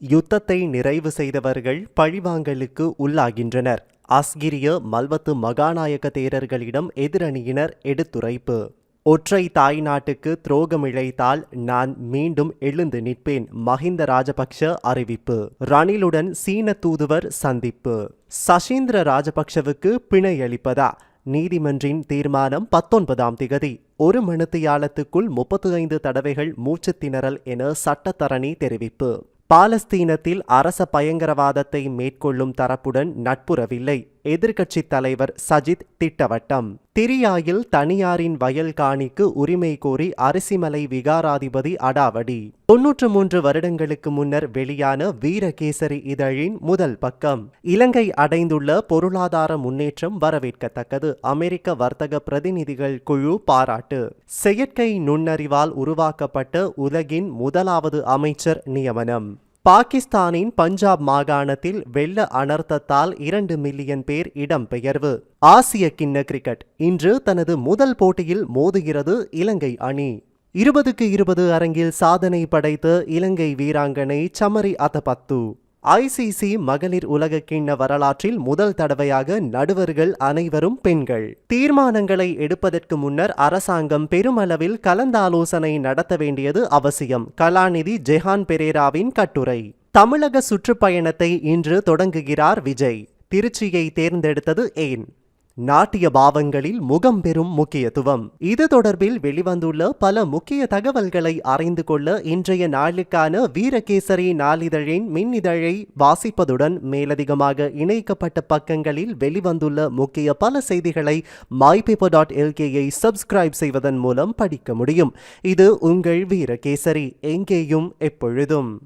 யுத்தத்தை நிறைவு செய்தவர்கள் பழிவாங்கலுக்கு உள்ளாகின்றனர். அஸ்கிரிய மல்வத்து மகாநாயக தேரர்களிடம் எதிரணியினர் எடுத்துரைப்பு. ஒற்றை தாய் நாட்டுக்கு துரோகம் இழைத்தால் நான் மீண்டும் எழுந்து நிற்பேன் மஹிந்த ராஜபக்ஷ அறிவிப்பு. ரணிலுடன் சீன தூதுவர் சந்திப்பு. சசீந்திர ராஜபக்ஷவுக்கு பிணை அளிப்பதா நீதிமன்றின் தீர்மானம் பத்தொன்பதாம் திகதி. ஒரு மணித்தியாலத்துக்குள் முப்பத்து ஐந்து தடவைகள் மூச்சுத் திணறல் என சட்டத்தரணி தெரிவிப்பு. பாலஸ்தீனத்தில் அரச பயங்கரவாதத்தை மேற்கொள்ளும் தரப்புடன் நட்புறவில்லை. எதிர்க்கட்சித் தலைவர் சஜித் திட்டவட்டம். திரியாயில் தனியாரின் வயல் காணிக்கு உரிமை கோரி அரிசிமலை விகாராதிபதி அடாவடி. தொன்னூற்று மூன்று வருடங்களுக்கு முன்னர் வெளியான வீரகேசரி இதழின் முதல் பக்கம். இலங்கை அடைந்துள்ள பொருளாதார முன்னேற்றம் வரவேற்கத்தக்கது. அமெரிக்க வர்த்தக பிரதிநிதிகள் குழு பாராட்டு. செயற்கை நுண்ணறிவால் உருவாக்கப்பட்ட உலகின் முதலாவது அமைச்சர் நியமனம். பாகிஸ்தானின் பஞ்சாப் மாகாணத்தில் வெள்ள அனர்த்தத்தால் இரண்டு மில்லியன் பேர் இடம்பெயர்வு. ஆசிய கிண்ண கிரிக்கெட் இன்று தனது முதல் போட்டியில் மோதுகிறது இலங்கை அணி. இருபதுக்கு இருபது அரங்கில் சாதனை படைத்த இலங்கை வீராங்கனை சமரி அதபத்து ஐசிசி மகளிர் உலகக்கிண்ண வரலாற்றில் முதல் தடவையாக நடுவர்கள் அனைவரும் பெண்கள். தீர்மானங்களை எடுப்பதற்கு முன்னர் அரசாங்கம் பெருமளவில் கலந்தாலோசனை நடத்த வேண்டியது அவசியம். கலாநிதி ஜெஹான் பெரேராவின் கட்டுரை. தமிழக சுற்றுப்பயணத்தை இன்று தொடங்குகிறார் விஜய். திருச்சியை தேர்ந்தெடுத்தது ஏன்? நாட்டிய பாவங்களில் முகம் பெறும் முக்கியத்துவம். இது தொடர்பில் வெளிவந்துள்ள பல முக்கிய தகவல்களை அறிந்து கொள்ள இன்றைய நாளுக்கான வீரகேசரி நாளிதழின் மின்னிதழை வாசிப்பதுடன் மேலதிகமாக இணைக்கப்பட்ட பக்கங்களில் வெளிவந்துள்ள முக்கிய பல செய்திகளை மைபேப்பர் டாட் எல்கேயை சப்ஸ்கிரைப் செய்வதன் மூலம் படிக்க முடியும். இது உங்கள் வீரகேசரி. எங்கேயும் எப்பொழுதும்.